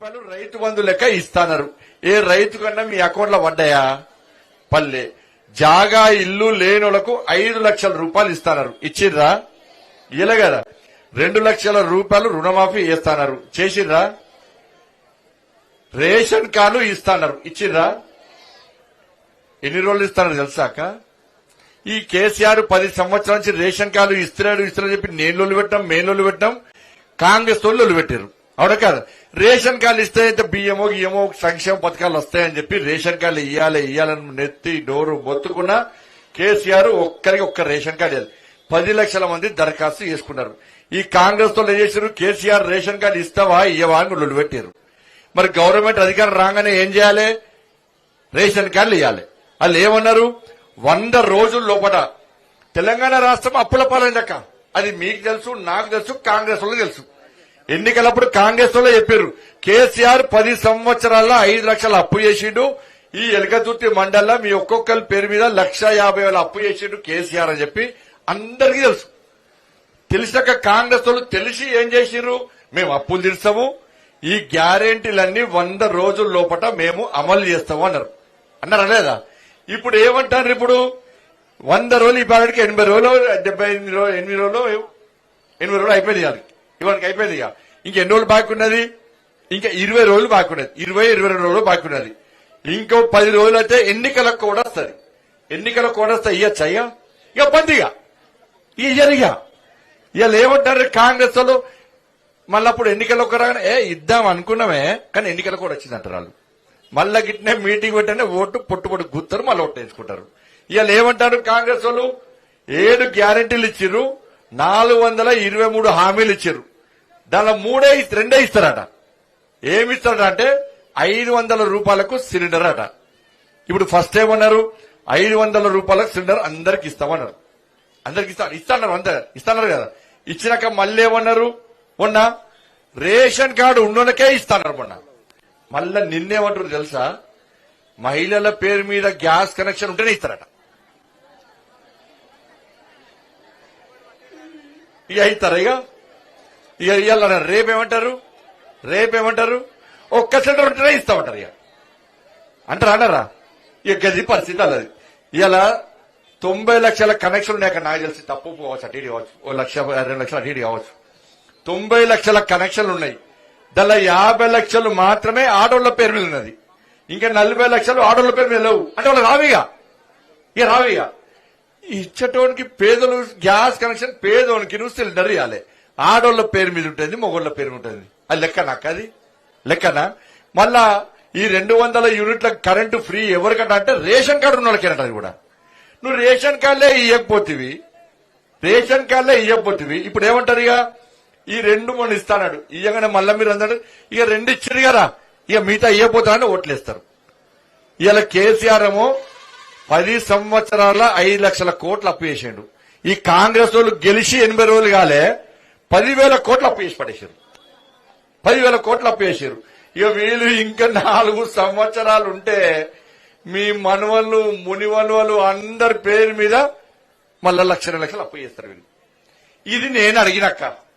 రూపాయలు రైతు బంధు లెక్క ఇస్తానరు. ఏ రైతు కన్నా మీ అకౌంట్లో పడ్డాయా? పల్లె. జాగా ఇల్లు లేనులకు ఐదు లక్షల రూపాయలు ఇస్తానరు. ఇచ్చిర్రా? ఇలా కదా. రెండు లక్షల రూపాయలు రుణమాఫీ చేస్తాన్నారు చేసిర్రా? రేషన్ కార్డు ఇస్తానరు. ఇచ్చిర్రా? ఎన్ని రోజులు ఇస్తారో తెలుసాక ఈ కేసీఆర్ పది సంవత్సరాల నుంచి రేషన్ కార్డు ఇస్తున్నాడు ఇస్తున్నాడు చెప్పి నేను లొల్లు పెట్టాం మేము లొల్లు పెట్టాం కాంగ్రెస్ తోళ్ళు పెట్టారు అవునా కాదు? రేషన్ కార్డు ఇస్తే అయితే బియ్యమో గియ్యమో సంక్షేమ పథకాలు వస్తాయని చెప్పి రేషన్ కార్డు ఇయ్యాలి ఇయ్యాలని నెత్తి డోరు బొత్తుకున్న కేసీఆర్ ఒక్కరికి ఒక్క రేషన్ కార్డు ఇవ్వాలి పది లక్షల మంది దరఖాస్తు చేసుకున్నారు. ఈ కాంగ్రెస్తో చేశారు కేసీఆర్ రేషన్ కార్డు ఇస్తావా ఇయ్యవా అని లొల్లు పెట్టారు మరి గవర్నమెంట్ అధికారం రాగానే ఏం చేయాలి? రేషన్ కార్డులు ఇవ్వాలి వాళ్ళు ఏమన్నారు? వంద రోజుల లోపల తెలంగాణ రాష్ట్రం అప్పుల పాలైందక్క. అది మీకు తెలుసు నాకు తెలుసు కాంగ్రెస్ వాళ్ళకి తెలుసు. ఎన్నికలప్పుడు కాంగ్రెస్లో చెప్పారు కేసీఆర్ పది సంవత్సరాల్లో ఐదు లక్షల అప్పు చేసిండు. ఈ ఎలకతుర్తి మండలంలో మీ ఒక్కొక్కరి పేరు మీద లక్ష యాభై వేల అప్పు చేసిండు కేసీఆర్ అని చెప్పి అందరికీ తెలుసు. తెలిసాక కాంగ్రెస్ వాళ్ళు తెలిసి ఏం చేసిర్రు మేము అప్పులు తీర్చాము. ఈ గ్యారెంటీలన్నీ వంద రోజుల లోపల మేము అమలు చేస్తాము అన్నారు. అన్నారా లేదా? ఇప్పుడు ఏమంటారు ఇప్పుడు? వంద రోజులు ఈ పాటికి ఎనభై రోజులు డెబ్బై ఎనిమిది రోజులు ఎనిమిది రోజులు ఎనిమిది రోజులు అయిపోయింది ఇవాళ ఇవాళకి అయిపోయింది ఇక. ఇంకెన్ని రోజులు బాగున్నది? ఇంకా ఇరవై రోజులు బాగున్నది. ఇరవై ఇరవై రెండు రోజులు బాగున్నది. ఇంకో పది రోజులు అయితే ఎన్నికలకు కూడా వస్తుంది. ఎన్నికలకు కూడా వస్తాయి ఇయ్యచ్చా ఇక? ఇక బందిగా ఇయ్యరిగా ఇవాళ ఏమంటారు కాంగ్రెస్ వాళ్ళు. మళ్ళీ అప్పుడు ఎన్నికలు ఒక రాగానే ఏ ఇద్దాం అనుకున్నామే కానీ ఎన్నికలకు కూడా వచ్చిందంటారు వాళ్ళు. మళ్ళా గిట్నే మీటింగ్ పెట్టనే ఓటు పొట్టు పొట్టు గుర్తారు మళ్ళీ ఓటు వేసుకుంటారు ఇవాళ ఏమంటారు కాంగ్రెస్ వాళ్ళు. ఏడు గ్యారెంటీలు ఇచ్చిర్రు. నాలుగు వందల ఇరవై మూడు హామీలు ఇచ్చారు దానిలో మూడే రెండే ఇస్తారట. ఏమి ఇస్తారట అంటే ఐదు వందల రూపాయలకు సిలిండర్ అట. ఇప్పుడు ఫస్ట్ ఏమన్నారు? ఐదు వందల రూపాయలకు సిలిండర్ అందరికి ఇస్తామన్నారు. అందరికి ఇస్తా ఇస్తాన్నారు అంత. ఇస్తాన్నారు కదా. ఇచ్చినాక మళ్ళీ ఏమన్నారు? మొన్న రేషన్ కార్డు ఉన్నోళ్ళకే ఇస్తాన్నారు మొన్న. మళ్ళా నిన్నేమంటారు తెలుసా? మహిళల పేరు మీద గ్యాస్ కనెక్షన్ ఉంటేనే ఇస్తారట. ఇక ఇస్తారా ఇక? ఇక ఇవాళ రేపేమంటారు? రేపేమంటారు? ఒక్క సిలిండర్ ఉంటేనే ఇస్తామంటారు ఇక. అంటారా అన్నారా ఇక గది పరిస్థితి అది ఇలా తొంభై లక్షల కనెక్షన్ ఉన్నాయి అక్కడ నాకు తెలిసి తప్పు పోవచ్చు అటు కావచ్చు. ఓ లక్ష రెండు లక్షలు అటు కావచ్చు. తొంభై లక్షల కనెక్షన్లు ఉన్నాయి. దానిలో యాభై లక్షలు మాత్రమే ఆడోళ్ళ పేరు మీద ఉన్నది. ఇంకా నలభై లక్షలు ఆడోళ్ళ పేరు మీద లేవు. అంటే వాళ్ళు రావిగా ఇక. రావిగా ఇచ్చటోనికి పేదలు గ్యాస్ కనెక్షన్ పేదోనికి నువ్వు సిలిండర్ ఇవ్వాలి. ఆడోళ్ళ పేరు మీద ఉంటుంది మొగోళ్ళ పేరు ఉంటుంది. అది లెక్క నాకు అది? లెక్కనా? మళ్ళా ఈ రెండు వందల యూనిట్ల కరెంటు ఫ్రీ ఎవరికంట అంటే రేషన్ కార్డు ఉన్న వాళ్ళకేనట అది కూడా. నువ్వు రేషన్ కార్డులే ఇవ్వకపోతివి రేషన్ కార్డులే ఇవ్వకపోతివి ఇప్పుడు ఏమంటారు ఇక? ఈ రెండు మొన్న ఇస్తాడు ఇయ్యగానే మళ్ళా మీరు అన్నాడు ఇక రెండు ఇచ్చారు కదా. ఇక మిగతా ఇవ్వపోతానని ఓట్లేస్తారు. ఇలా కేసీఆర్ ఏమో పది సంవత్సరాల ఐదు లక్షల కోట్లు అప్పు చేసిండు. ఈ కాంగ్రెస్ వాళ్ళు గెలిచి ఎనభై రోజులు కాలే. పదివేల కోట్లు అప్పు చేసి పడేసారు పదివేల కోట్లు అప్పు చేశారు ఇక వీళ్ళు ఇంకా నాలుగు సంవత్సరాలు ఉంటే మీ మనవళ్ళు మునివన్వలు అందరి పేరు మీద మళ్ళా లక్షల లక్షలు అప్పు చేస్తారు వీళ్ళు. ఇది నేను అడిగినక్క.